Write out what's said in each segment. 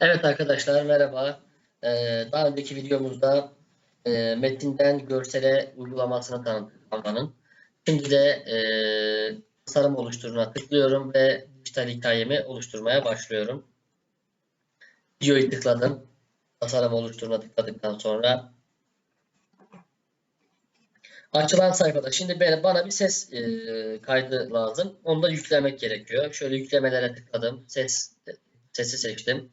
Evet arkadaşlar merhaba. Ee, daha önceki videomuzda e, metinden görsele uygulamasını tanıttık Canva'nın. Şimdi de e, tasarım oluşturuna tıklıyorum ve dijital hikayemi oluşturmaya başlıyorum. Videoyu tıkladım. Tasarım oluşturuna tıkladıktan sonra açılan sayfada şimdi ben- bana bir ses e, kaydı lazım. Onu da yüklemek gerekiyor. Şöyle yüklemelere tıkladım. Ses sesi seçtim.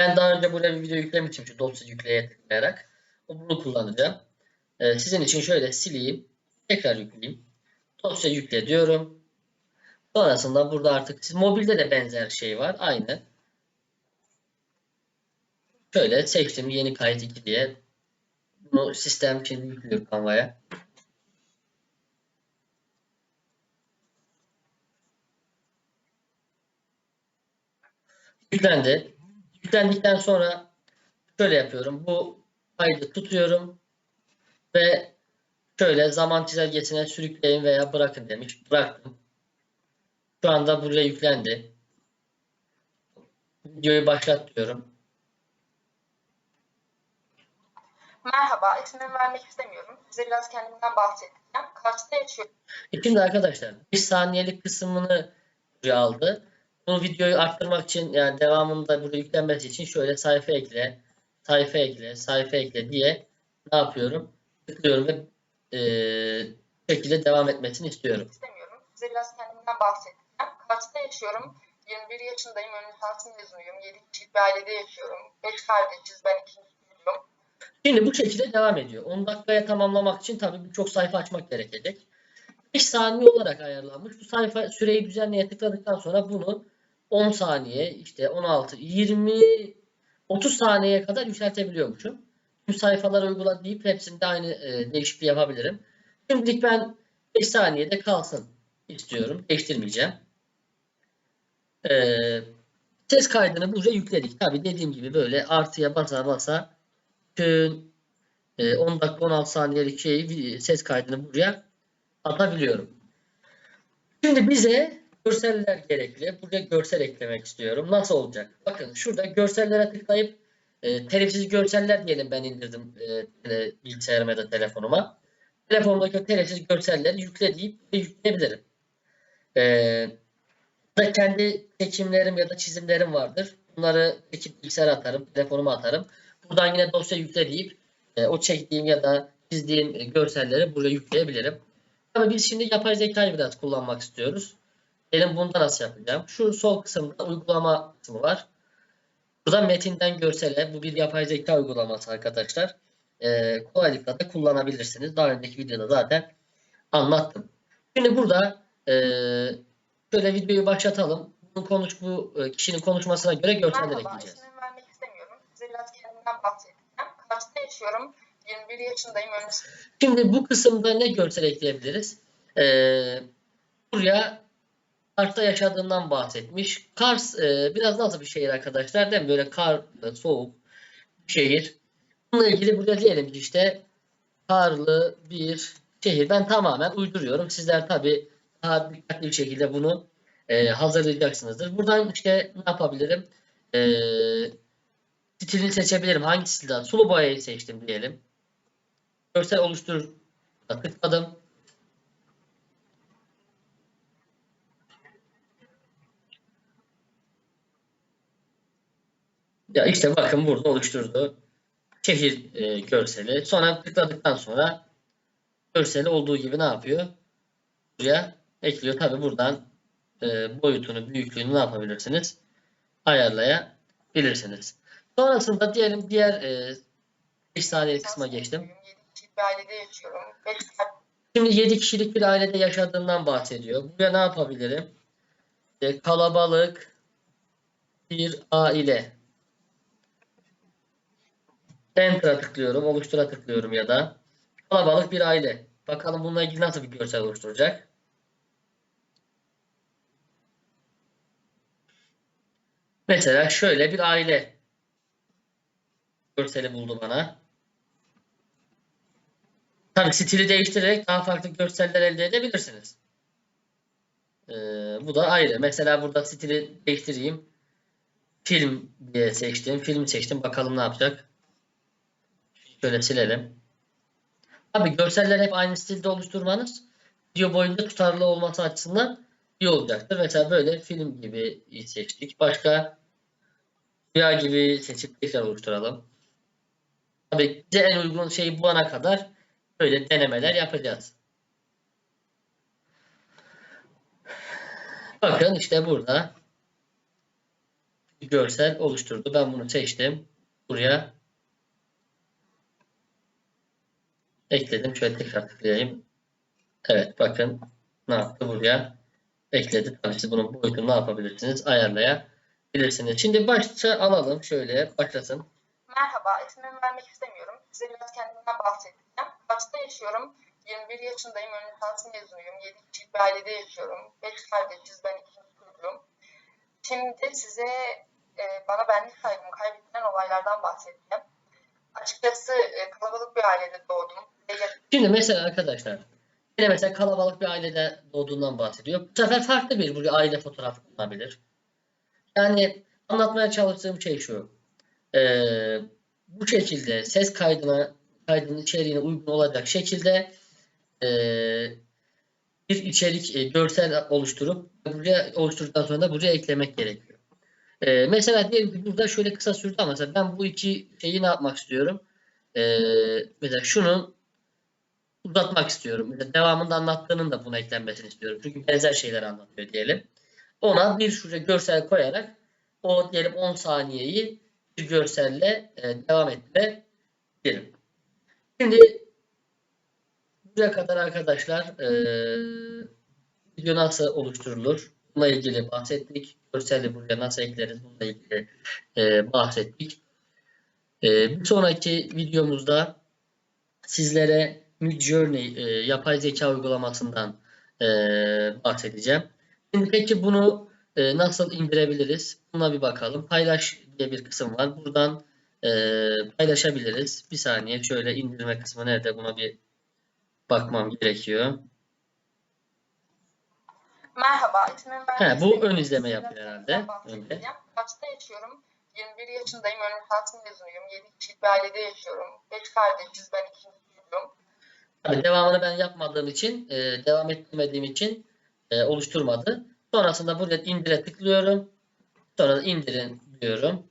Ben daha önce buraya bir video yüklemiştim şu dosya yükleye tıklayarak. Bunu kullanacağım. Ee, sizin için şöyle sileyim. Tekrar yükleyeyim. Dosya yükle diyorum. Sonrasında burada artık siz mobilde de benzer şey var. Aynı. Şöyle seçtim yeni kayıt 2 diye. Bunu sistem şimdi yüklüyor Canva'ya. Yüklendi. Yüklendikten sonra şöyle yapıyorum. Bu kaydı tutuyorum ve şöyle zaman çizelgesine sürükleyin veya bırakın demiş. Bıraktım. Şu anda buraya yüklendi. Videoyu başlat diyorum. Merhaba, ismimi vermek istemiyorum. Size biraz kendimden bahsedeceğim. Kaçta yaşıyorum? E Şimdi arkadaşlar 5 saniyelik kısmını buraya aldı. Bu videoyu arttırmak için yani devamında burada yüklenmesi için şöyle sayfa ekle, sayfa ekle, sayfa ekle diye ne yapıyorum? Tıklıyorum ve bu şekilde devam etmesini istiyorum. İstemiyorum. Size biraz kendimden bahsedeceğim. Kaçta yaşıyorum? 21 yaşındayım. Ön lisans mezunuyum. 7 kişilik bir ailede yaşıyorum. 5 kardeşiz. Ben ikinci çocuğum. Şimdi bu şekilde devam ediyor. 10 dakikaya tamamlamak için tabii birçok sayfa açmak gerekecek. 5 saniye olarak ayarlanmış. Bu sayfa süreyi düzenleye tıkladıktan sonra bunu 10 saniye, işte 16, 20, 30 saniyeye kadar yükseltebiliyormuşum. Tüm sayfalara uygula deyip hepsinde aynı e, değişikliği yapabilirim. Şimdilik ben 5 saniyede kalsın istiyorum. Değiştirmeyeceğim. Ee, ses kaydını buraya yükledik. Tabii dediğim gibi böyle artıya basa basa bütün e, 10 dakika 16 saniyelik şeyi ses kaydını buraya atabiliyorum. Şimdi bize görseller gerekli. Buraya görsel eklemek istiyorum. Nasıl olacak? Bakın şurada görsellere tıklayıp e, telifsiz görseller diyelim ben indirdim e, bilgisayarıma ya da telefonuma. Telefonumdaki telifsiz görselleri yükle deyip yükleyebilirim. E, da kendi seçimlerim ya da çizimlerim vardır. Bunları çekip bilgisayara atarım, telefonuma atarım. Buradan yine dosya yükle deyip e, o çektiğim ya da çizdiğim görselleri buraya yükleyebilirim. Ama biz şimdi yapay zekayı biraz kullanmak istiyoruz. Benim bunda nasıl yapacağım? Şu sol kısımda uygulama kısmı var. Burada metinden görsele, bu bir yapay zeka uygulaması arkadaşlar. E, kolaylıkla da kullanabilirsiniz. Daha önceki videoda zaten anlattım. Şimdi burada e, şöyle videoyu başlatalım. Bu konuş bu e, kişinin konuşmasına göre görseller Merhaba, ekleyeceğiz. ismimi vermek istemiyorum. Size biraz kendimden bahsedeceğim. Kaçta yaşıyorum? 21 yaşındayım. Ön lisans Şimdi bu kısımda ne görsel ekleyebiliriz? Ee, buraya Kars'ta yaşadığından bahsetmiş. Kars e, biraz nasıl bir şehir arkadaşlar değil mi? Böyle kar, e, soğuk bir şehir. Bununla ilgili burada diyelim ki işte karlı bir şehir. Ben tamamen uyduruyorum. Sizler tabii daha dikkatli bir şekilde bunu e, hazırlayacaksınızdır. Buradan işte ne yapabilirim? E, stilini seçebilirim. Hangi stilden? Sulu boyayı seçtim diyelim. Görsel oluştur tıkladım. Ya işte bakın burada oluşturdu. Şehir e, görseli. Sonra tıkladıktan sonra görseli olduğu gibi ne yapıyor? Buraya ekliyor. Tabi buradan e, boyutunu, büyüklüğünü ne yapabilirsiniz? Ayarlayabilirsiniz. Sonrasında diyelim diğer e, 5 saniye kısma geçtim. mezunuyum. 7 kişilik bir ailede yaşıyorum. 5 kardeşiz. Şimdi 7 kişilik bir ailede yaşadığından bahsediyor. Buraya ne yapabilirim? E, kalabalık bir aile. Enter'a tıklıyorum, oluştura tıklıyorum ya da kalabalık bir aile. Bakalım bununla ilgili nasıl bir görsel oluşturacak. Mesela şöyle bir aile görseli buldu bana. Tabii stili değiştirerek daha farklı görseller elde edebilirsiniz. Ee, bu da ayrı. Mesela burada stili değiştireyim. film diye seçtim. Film seçtim. Bakalım ne yapacak. Şöyle silelim. Abi görseller hep aynı stilde oluşturmanız video boyunca tutarlı olması açısından iyi olacaktır. Mesela böyle film gibi seçtik. Başka rüya gibi seçip tekrar oluşturalım. Tabii bize en uygun şeyi bulana kadar böyle denemeler yapacağız. Bakın işte burada görsel oluşturdu. Ben bunu seçtim. Buraya ekledim. Şöyle tekrar tıklayayım. Evet bakın ne yaptı buraya ekledi. Tabii siz bunun boyutunu ne yapabilirsiniz? Ayarlayabilirsiniz. Şimdi başta alalım. Şöyle başlasın. Merhaba, ismimi vermek istemiyorum. Size biraz kendimden bahsedeceğim. Kaçta yaşıyorum? 21 yaşındayım, ön lisans mezunuyum. 7 kişilik bir ailede yaşıyorum. 5 kardeşiz, ben ikinci çocuğum. Şimdi size e, bana benlik saygımı kaybettiren olaylardan bahsedeceğim. Açıkçası e, kalabalık bir ailede doğdum. Şimdi mesela arkadaşlar yine mesela kalabalık bir ailede doğduğundan bahsediyor. Bu sefer farklı bir buraya aile fotoğrafı kullanabilir. Yani anlatmaya çalıştığım şey şu. Ee, bu şekilde ses kaydına kaydının içeriğine uygun olacak şekilde ee, bir içerik e, görsel oluşturup buraya oluşturduktan sonra da buraya eklemek gerekiyor. Ee, mesela diyelim ki burada şöyle kısa sürdü ama mesela ben bu iki şeyi ne yapmak istiyorum? Ee, mesela şunun uzatmak istiyorum. Mesela devamında anlattığının da buna eklenmesini istiyorum. Çünkü benzer şeyler anlatıyor diyelim. Ona bir şuraya görsel koyarak o diyelim 10 saniyeyi bir görselle e, devam ettirebilirim. Şimdi buraya kadar arkadaşlar e, video nasıl oluşturulur? Bununla ilgili bahsettik. Görseli buraya nasıl ekleriz? Bununla ilgili e, bahsettik. E, bir sonraki videomuzda sizlere Midjourney e, yapay zeka uygulamasından e, bahsedeceğim. Şimdi peki bunu e, nasıl indirebiliriz? Buna bir bakalım. Paylaş diye bir kısım var. Buradan e, paylaşabiliriz. Bir saniye şöyle indirme kısmı nerede? Buna bir bakmam gerekiyor. Merhaba, ismimi vermek He, bu ön izleme yapıyor herhalde. bahsedeceğim. Kaçta yaşıyorum? 21 yaşındayım, ön lisans mezunuyum. 7 kişilik bir ailede yaşıyorum. 5 kardeşiz, ben ikinci çocuğum. Tabii devamını ben yapmadığım için, e, devam ettirmediğim için e, oluşturmadı. Sonrasında buraya indire tıklıyorum. Sonra da indirin diyorum.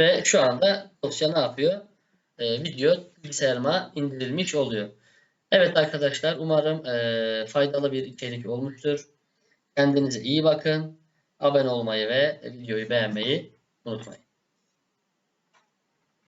Ve şu anda dosya ne yapıyor? E, video bilgisayarıma indirilmiş oluyor. Evet arkadaşlar umarım e, faydalı bir içerik olmuştur. Kendinize iyi bakın. Abone olmayı ve videoyu beğenmeyi unutmayın.